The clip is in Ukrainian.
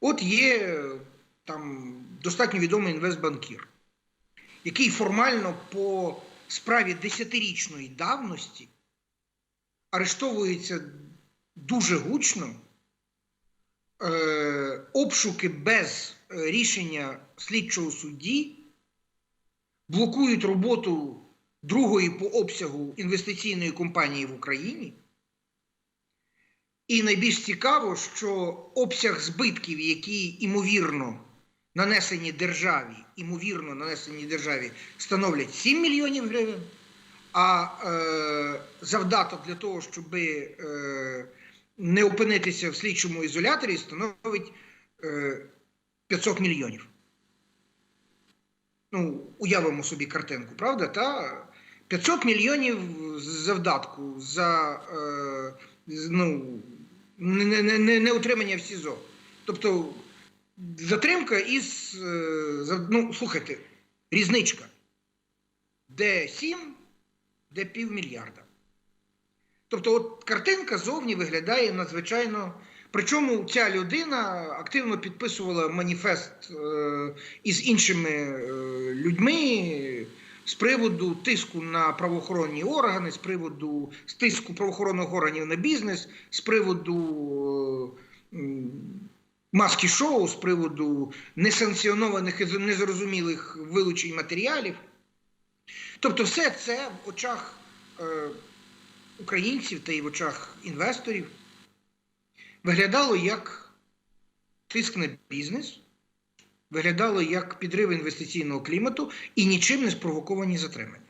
От є е, там достатньо відомий інвестбанкір, який формально по справі десятирічної давності арештовується дуже гучно, е, обшуки без е, рішення слідчого судді блокують роботу другої по обсягу інвестиційної компанії в Україні. І найбільш цікаво, що обсяг збитків, які імовірно нанесені державі, імовірно нанесені державі, становлять 7 мільйонів гривень, а е, завдаток для того, щоб е, не опинитися в слідчому ізоляторі, становить е, 500 мільйонів. Ну, уявимо собі картинку, правда? Та? 500 мільйонів завдатку за е, ну, не, не, не, утримання в СІЗО. Тобто затримка із. е, ну, слухайте, різничка. Де 7, де півмільярда. Тобто, от картинка зовні виглядає надзвичайно. Причому ця людина активно підписувала маніфест е, із іншими е, людьми з приводу тиску на правоохоронні органи, з приводу тиску правоохоронних органів на бізнес, з приводу е, маски шоу, з приводу несанкціонованих і незрозумілих вилучень матеріалів. Тобто, все це в очах е, українців та й в очах інвесторів виглядало як тиск на бізнес, виглядало як підрив інвестиційного клімату і нічим не спровоковані затримання.